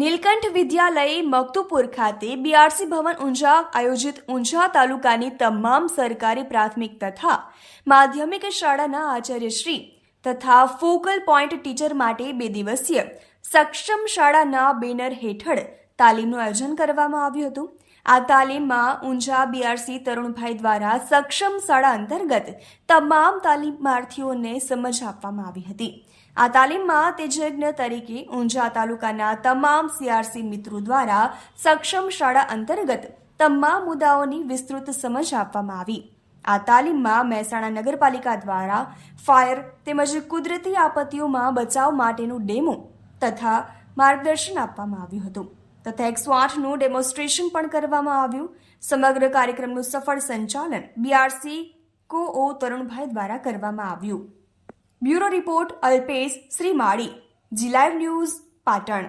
નીલકંઠ વિદ્યાલય મકતુપુર ખાતે બીઆરસી ભવન ઊંઝા આયોજિત ઊંઝા તાલુકાની તમામ સરકારી પ્રાથમિક તથા માધ્યમિક શાળાના આચાર્યશ્રી તથા ફોકલ પોઈન્ટ ટીચર માટે બે દિવસીય સક્ષમ શાળાના બેનર હેઠળ તાલીમનું આયોજન કરવામાં આવ્યું હતું. આ તાલીમમાં ઊંઝા બીઆરસી તરુણભાઈ દ્વારા સક્ષમ શાળા અંતર્ગત તમામ તાલીમાર્થીઓને સમજ આપવામાં આવી હતી. આ તાલીમમાં તેજજ્ઞ તરીકે ઊંઝા તાલુકાના તમામ સીઆરસી મિત્રો દ્વારા સક્ષમ શાળા અંતર્ગત તમામ મુદ્દાઓની વિસ્તૃત સમજ આપવામાં આવી. આ તાલીમમાં મહેસાણા નગરપાલિકા દ્વારા ફાયર તેમજ કુદરતી આપત્તિઓમાં બચાવ માટેનું ડેમો તથા માર્ગદર્શન આપવામાં આવ્યું હતું. તથા એકસો આઠનું ડેમોન્સ્ટ્રેશન પણ કરવામાં આવ્યું. સમગ્ર કાર્યક્રમનું સફળ સંચાલન બીઆરસી કોઓ તરુણભાઈ દ્વારા કરવામાં આવ્યું. Bureau report Alpesh Shrimali. Zee live news Patan.